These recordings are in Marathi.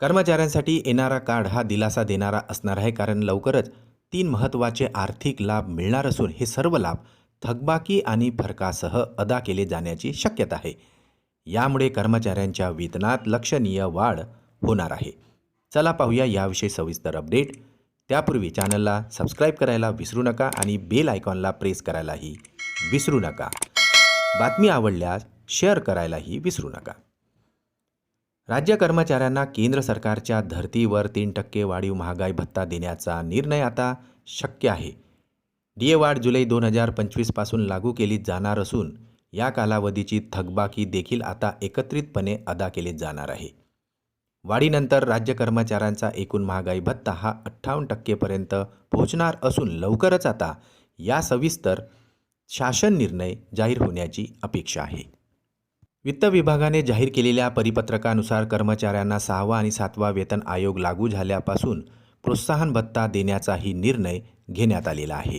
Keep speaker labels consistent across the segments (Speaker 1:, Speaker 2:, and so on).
Speaker 1: कर्मचाऱ्यांसाठी येणारा कार्ड हा दिलासा देणारा असणार आहे कारण लवकरच तीन महत्त्वाचे आर्थिक लाभ मिळणार असून हे सर्व लाभ थकबाकी आणि फरकासह अदा केले जाण्याची शक्यता आहे. यामुळे कर्मचाऱ्यांच्या वेतनात लक्षणीय वाढ होणार आहे. चला पाहूया याविषयी सविस्तर अपडेट. त्यापूर्वी चॅनलला सबस्क्राईब करायला विसरू नका आणि बेल आयकॉनला प्रेस करायलाही विसरू नका. बातमी आवडल्यास शेअर करायलाही विसरू नका. राज्य कर्मचाऱ्यांना केंद्र सरकारच्या धर्तीवर तीन टक्के वाढीव महागाई भत्ता देण्याचा निर्णय आता शक्य आहे. डी ए वाढ जुलै दोन हजार पंचवीसपासून लागू केली जाणार असून या कालावधीची थकबाकी देखील आता एकत्रितपणे अदा केली जाणार आहे. वाढीनंतर राज्य कर्मचाऱ्यांचा एकूण महागाई भत्ता हा अठ्ठावन्न टक्केपर्यंत पोहोचणार असून लवकरच आता या सविस्तर शासन निर्णय जाहीर होण्याची अपेक्षा आहे. वित्त विभागाने जाहीर केलेल्या परिपत्रकानुसार कर्मचाऱ्यांना सहावा आणि सातवा वेतन आयोग लागू झाल्यापासून प्रोत्साहन भत्ता देण्याचाही निर्णय घेण्यात आलेला आहे.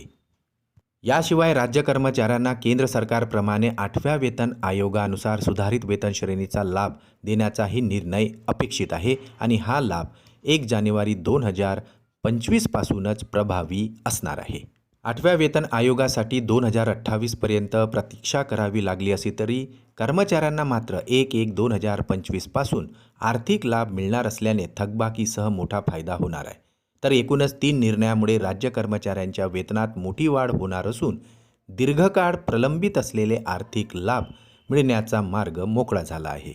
Speaker 1: याशिवाय राज्य कर्मचाऱ्यांना केंद्र सरकारप्रमाणे आठव्या वेतन आयोगानुसार सुधारित वेतन श्रेणीचा लाभ देण्याचाही निर्णय अपेक्षित आहे आणि हा लाभ एक जानेवारी दोन हजार पंचवीसपासूनच प्रभावी असणार आहे. आठव्या वेतन आयोगासाठी दोन हजार अठ्ठावीसपर्यंत प्रतीक्षा करावी लागली असली तरी कर्मचाऱ्यांना मात्र एक एक दोन हजार पंचवीसपासून आर्थिक लाभ मिळणार असल्याने थकबाकीसह मोठा फायदा होणार आहे. तर एकूणच तीन निर्णयामुळे राज्य कर्मचाऱ्यांच्या वेतनात मोठी वाढ होणार असून दीर्घकाळ प्रलंबित असलेले आर्थिक लाभ मिळण्याचा मार्ग मोकळा झाला आहे.